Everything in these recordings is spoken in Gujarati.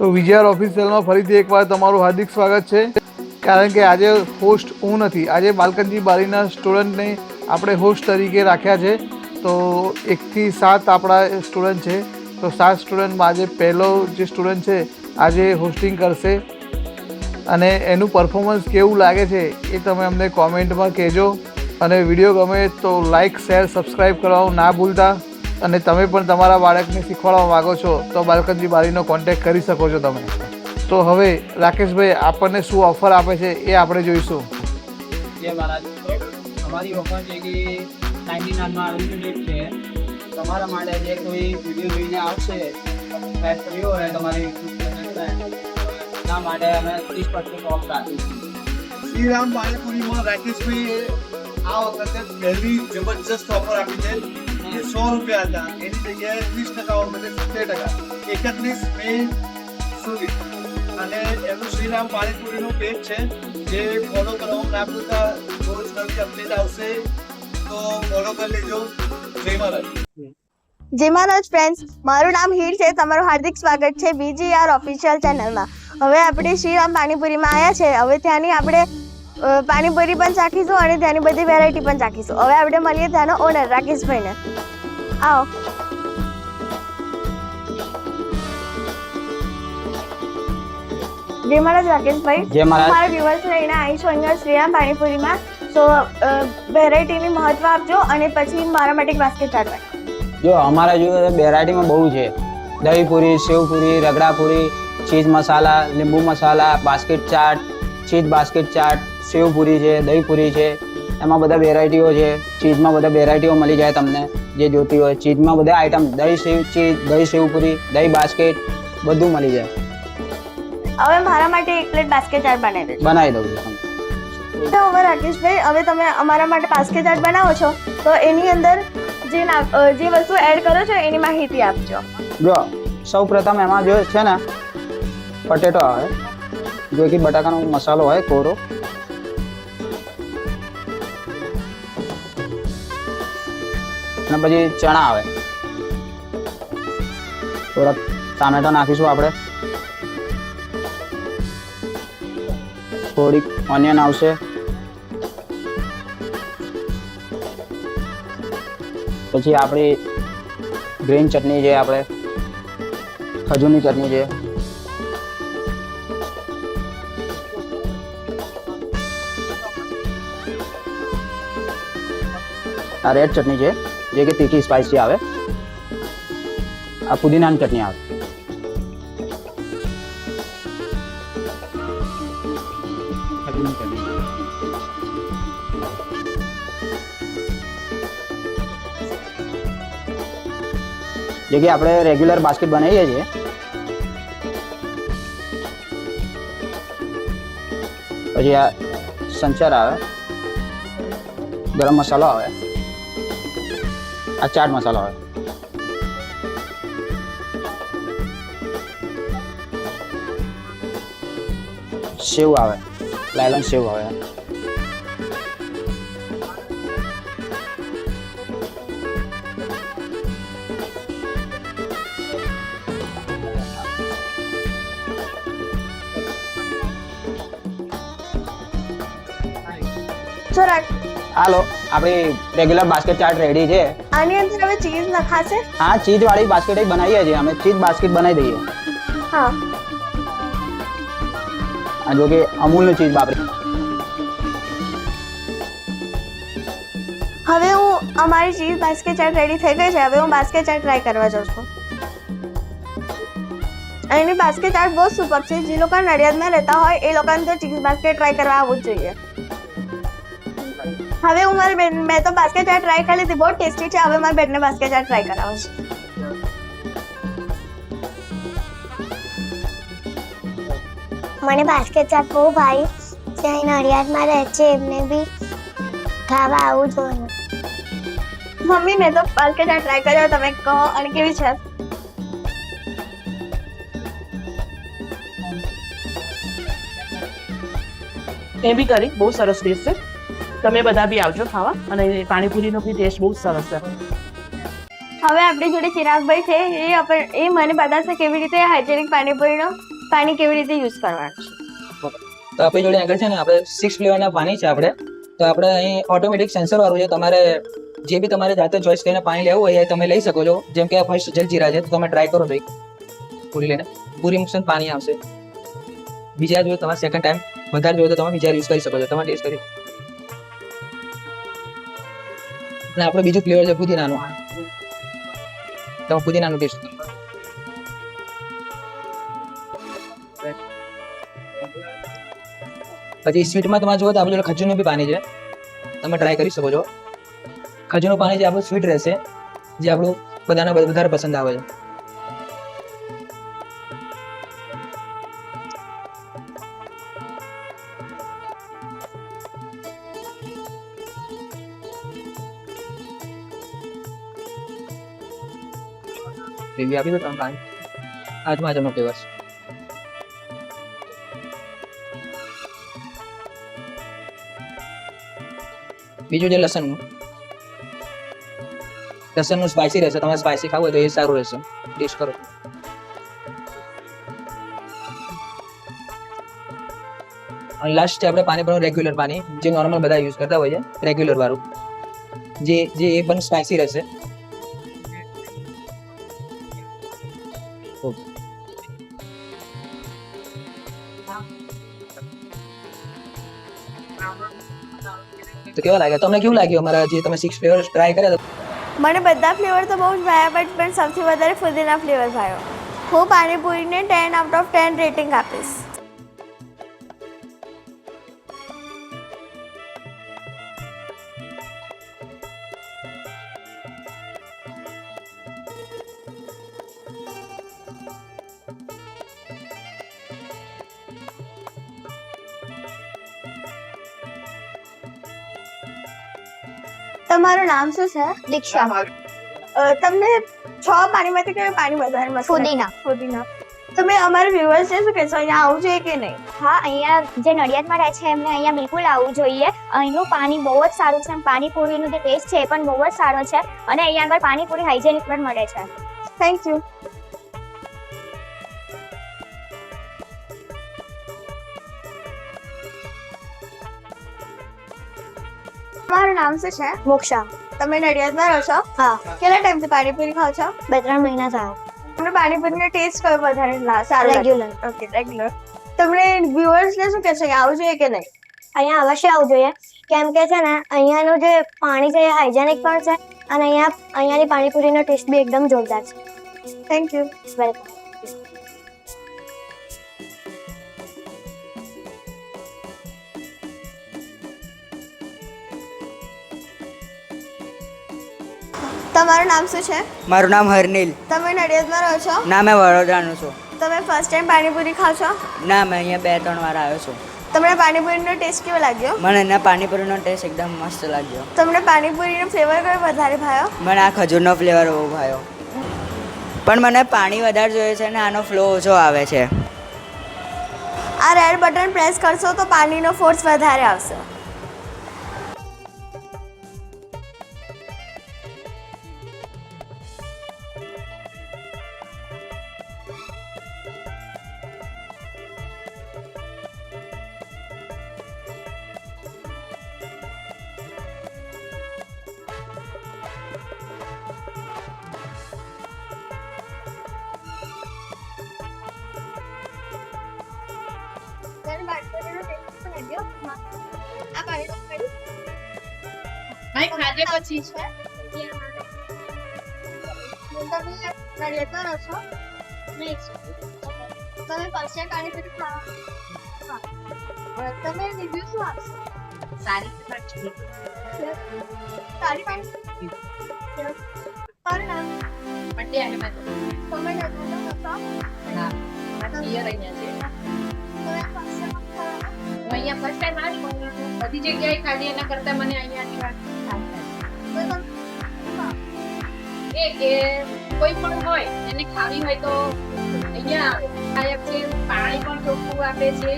તો વિજયાર ઓફિસિયલમાં ફરીથી એકવાર તમારું હાર્દિક સ્વાગત છે. કારણ કે આજે હોસ્ટ હું નથી, આજે બાલકનજી બારીના સ્ટુડન્ટને આપણે હોસ્ટ તરીકે રાખ્યા છે. તો એકથી સાત આપણા સ્ટુડન્ટ છે. તો સાત સ્ટુડન્ટમાં આજે પહેલો જે સ્ટુડન્ટ છે, આજે હોસ્ટિંગ કરશે. અને એનું પરફોર્મન્સ કેવું લાગે છે એ તમે અમને કોમેન્ટમાં કહેજો. અને વીડિયો ગમે તો લાઇક શેર સબસ્ક્રાઈબ કરવાનું ના ભૂલતા. અને તમે પણ તમારા બાળકને શીખવાડવા માગો છો તો બાલકનજી બારીનો કોન્ટેક્ટ કરી શકો છો તમે. તો હવે રાકેશભાઈ આપણને શું ઓફર આપે છે એ આપણે જોઈશું. મહારાજ અમારી ઓફર છે કે નાઇન્ટી નાઇનમાં આવેલું રેટ છે. તમારા માટે જે કોઈ વીડિયો જોઈને આવશે સેટ કર્યો હોય તમારી એના માટે અમે ત્રીસ પર્સન્ટ ઓફ રાખીશું. શ્રીરામ પાણીપુરીમાં રાકેશભાઈએ આ વખતે પહેલી જબરજસ્ત ઓફર આપી છે. જે સો રૂપિયા હતા એની જગ્યાએ વીસ ટકા ઓફ સિત્તેર ટકા એકત્રીસ મે સુધી અને એનું શ્રીરામ પાણીપુરીનું પેજ છે, જે ફોલો કરવામાં ના ભૂલતા રોજ નવી અપડેટ આવશે, તો ફોલો કરી લેજો. જય મહારાજ જય ફ્રેન્ડ્સ મારું નામ હીર છે, તમારું હાર્દિક સ્વાગત છે બીજીઆર ઓફિશિયલ ચેનલમાં હવે આપણે શ્રીરામ પાણીપુરીમાં આવ્યા છે, હવે ત્યાંની આપણે પાણીપુરી પણ ચાખીશું અને ત્યાંની બધી વેરાયટી પણ ચાખીશું. હવે આપણે મળીએ ત્યાંનો ઓનર રાકેશભાઈને. આવો. જય મહારાજ રાકેશભાઈ. જય મહારાજ. મારા વ્યુઅર્સ લઈને આવી છું અહીંયા શ્રીરામ પાણીપુરીમાં. તો વેરાયટીની મહત્વ આપજો અને પછી મારા માટે એક બાસ્કેટ ચાટ રાખજો જો અમારા જોડે વેરાયટીમાં બહુ છે. દહીં પૂરી સેવ પૂરી રગડા પૂરી ચીઝ મસાલા લીંબુ masala basket chaat cheese basket chaat sev puri છે દહીં પૂરી છે એમાં બધા વેરાયટીઓ છે. ચીઝમાં બધા વેરાયટીઓ મળી જાય તમને. જે જોતી હોય ચીઝમાં બધા આઈટમ દહીં સેવ ચીઝ દહીં સેવ પૂરી દહીં બાસ્કેટ બધું મળી જાય. હવે મારા માટે એક પ્લેટ બાસ્કેટ ચાટ બનાવી બનાવી દઉં છું તો હવે રાકેશભાઈ હવે તમે અમારા માટે બાસ્કેટ ચાટ બનાવો છો તો એની અંદર જે જે વસ્તુ એડ કરો છો એની માહિતી આપજો. જો સૌ પ્રથમ એમાં જો છે ને પટેટો આવે. જો કે બટાકાનો મસાલો હોય કોરો. અને પછી ચણા આવે. થોડા ટામેટા નાખીશું આપણે. થોડીક ઓનિયન આવશે. પછી આપણી ગ્રીન ચટણી છે આપણે. ખજૂરની ચટણી છે. આ રેડ ચટણી છે. જે કે તીખી સ્પાઇસી આવે. આ પુદીનાની ચટણી આવે. જે કે આપણે રેગ્યુલર બાસ્કેટ બનાવીએ છીએ. પછી આ સંચાર આવે. ગરમ મસાલો આવે. આ ચાટ મસાલો આવે સેવ આવે લાયલન સેવ આવે તો રાક હાલો આપણી રેગ્યુલર બાસ્કેટ ચાટ રેડી છે. આની અંદર હવે ચીઝ નખાશે? હા ચીઝ વાળી બાસ્કેટ બનાવીએ છીએ. અમે ચીઝ બાસ્કેટ બનાવી દઈએ. હા. આ જો કે અમૂલનું ચીઝ વાપરી. હવે હું અમારી ચીઝ બાસ્કેટ ચાટ રેડી થઈ ગઈ છે. હવે હું બાસ્કેટ ચાટ ટ્રાય કરવા જાઉં છું. અહીંની એની બાસ્કેટ ચાટ બહુ સુપર છે. જે લોકો નડિયાદમાં રહેતા હોય એ લોકોને તો ચીઝ બાસ્કેટ ટ્રાય કરવા આવવું જ જોઈએ. હવે હું મારી બેન મેં તો બાસ્કેટ ચાટ ટ્રાય કરી લીધી બહુ ટેસ્ટી છે હવે મારી બેનને બાસ્કેટ ચાટ ટ્રાય કરાવું છું મને બાસ્કેટ ચાટ બહુ ભાઈ ત્યાં નડિયાદમાં રહે છે એમને બી ખાવા આવું જોઈએ મમ્મી મેં તો બાસ્કેટ ચાટ ટ્રાય કર્યો તમે કહો અને કેવી છે એ બી કરી બહુ સરસ ટેસ્ટ છે તમે બધા બી આવજો ખાવા. અને પાણીપુરીનો બી ટેસ્ટ બહુ સરસ છે. હવે આપણી જોડે ચિરાગભાઈ છે. એ આપણ એ મને બતાવશે કેવી રીતે હાઇજેનિક પાણીપુરીનો પાણી કેવી રીતે યુઝ કરવાનું છે. તો આપણી જોડે આગળ છે ને આપણે સિક્સ ફ્લેવરના પાણી છે આપણે. તો આપણે અહીં ઓટોમેટિક સેન્સર વાળું છે. તમારે જે બી તમારે જાતે ચોઈસ કરીને પાણી લેવું હોય એ તમે લઈ શકો છો. જેમ કે આ ફર્સ્ટ જલજીરા છે તો તમે ટ્રાય કરો ભાઈ. પૂરી લઈને. પૂરી મુક્સન પાણી આવશે. બીજા જો તમારે સેકન્ડ ટાઈમ વધારે જોઈએ તો તમે બીજા યુઝ કરી શકો છો. તમે ટેસ્ટ કરી. અને આપણે બીજું ફ્લેવર છે પુદીનાનું. તમે પુદીનાનું ટેસ્ટ પછી સ્વીટમાં તમારે જુઓ તો આપણે જોડે ખજૂરનું બી પાણી છે. તમે ટ્રાય કરી શકો છો. ખજૂરનું પાણી જે આપણું સ્વીટ રહેશે, જે આપણું બધાને વધારે પસંદ આવે છે. રિવ્યુ આપી દો તમે પાંચ આજમાં આજનો ફ્લેવર બીજું છે લસણનું લસણનું સ્પાઇસી રહેશે તમારે સ્પાઇસી ખાવું હોય તો એ સારું રહેશે ટેસ્ટ કરો અને લાસ્ટ છે આપણે પાણી પણ રેગ્યુલર પાણી જે નોર્મલ બધા યુઝ કરતા હોય છે રેગ્યુલર વાળું જે જે એ પણ સ્પાઇસી રહેશે તો કેવા લાગ્યા? તમને કેવું લાગ્યું અમારા જે તમે સિક્સ ફ્લેવર ટ્રાય કર્યા મને બધા ફ્લેવર તો બહુ જ ભાયા બટ પણ સૌથી વધારે ફુદીના ફ્લેવર ભાવ્યો હું પાણીપુરીને ten out of ten rating આપીશ. તમારું નામ શું છે? દીક્ષા તમને છ પાણીમાંથી કયું પાણી વધારે મસ્ત ફુદીના. ફુદીના. તમે અમારા વ્યુઅર્સ ને શું કહેશો? અહીંયા આવું જોઈએ કે નહીં? હા અહીંયા જે નડિયાદમાં રહે છે એમને અહીંયા બિલકુલ આવવું જોઈએ. અહીંનું પાણી બહુ જ સારું છે પાણીપુરીનો જે ટેસ્ટ છે એ પણ બહુ જ સારો છે. અને અહીંયા આગળ પાણીપુરી હાઇજેનિક પણ મળે છે. થેન્ક યુ નામ શું છે? મોક્ષા. તમે નડિયાદમાં રહો છો? હા. કેટલા ટાઈમથી પાણીપુરી ખાઓ છો? બે ત્રણ મહિના થયા. તમને પાણીપુરીનો ટેસ્ટ કયો વધારે સારો રેગ્યુલર ઓકે રેગ્યુલર તમને વ્યુઅર્સ ને શું કહેશો કે આવું જોઈએ કે નહીં? અહીંયા અવશ્ય આવવું જોઈએ. કેમ કે છે ને અહીંયાનું જે પાણી છે એ હાઇજેનિક પણ છે અને અહીંયા અહીંયાની પાણીપુરીનો ટેસ્ટ બી એકદમ જોરદાર છે. થેન્ક યુ વેલકમ તમારું નામ શું છે? મારું નામ હરનીલ. તમે નડિયાદમાં રહો છો? ના મેં વડોદરાનું છું. તમે ફર્સ્ટ ટાઈમ પાણીપુરી ખાઓ છો? ના મેં અહીંયા બે ત્રણ વાર આવ્યો છું. તમને પાણીપુરીનો ટેસ્ટ કેવો લાગ્યો? મને એના પાણીપુરીનો ટેસ્ટ એકદમ મસ્ત લાગ્યો. તમને પાણીપુરીનો ફ્લેવર કયો વધારે ભાયો? મને આ ખજૂરનો ફ્લેવર બહુ ભાયો. પણ મને પાણી વધારે જોઈએ છે ને આનો ફ્લો ઓછો આવે છે. આ રેડ બટન પ્રેસ કરશો તો પાણીનો ફોર્સ વધારે આવશે. ભાઈ ખાધે પછી? તમે પાસે પાણીપુરી ખાવા. તમે રિવ્યુ શું આપશો? સારી છે. સારી પાણી મારું નામ? પંડ્યા હેમંત તમે નડિયાદમાં હતો હા. મારા પિયર અહીંયા છે. તમે પાસે હું અહીંયા ફર્સ્ટ ટાઈમ આવી બધી જગ્યાએ ખાધી એના કરતા મને અહીંયાની વાત સારી. એ કે કોઈ પણ હોય એને ખાવી હોય તો અહીંયા સહાયક છે પાણી પણ ચોખ્ખું આપે છે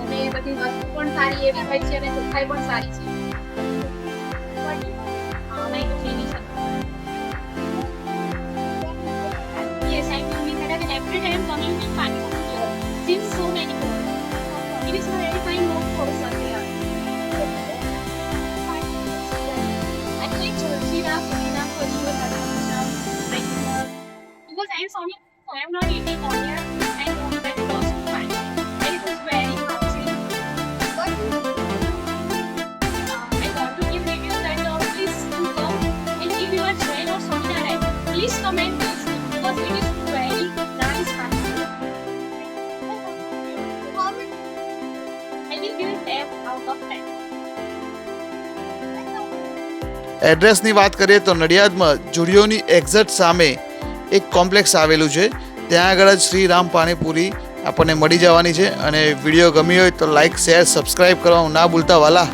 અને બધી વસ્તુ પણ સારી એવી હોય છે અને ચોખ્ખાઈ પણ સારી છે Yes, I'm every time coming to Panama. because I am sorry, I am not eating onion and uh, that is also fine. And it was very healthy. Uh, I want to give review that uh, please do come and if you are Jain or Swaminarayan, please comment this because it is very nice honey. I will give it 10 out of 10. એડ્રેસની વાત કરીએ તો નડિયાદમાં જુડિયોની એક્ઝેક્ટ સામે એક કોમ્પ્લેક્સ આવેલું છે. ત્યાં આગળ જ શ્રી રામ પાણીપુરી આપણને મળી જવાની છે અને વીડિયો ગમી હોય તો લાઇક શેર સબસ્ક્રાઈબ કરવાનું ના ભૂલતા, વાલા.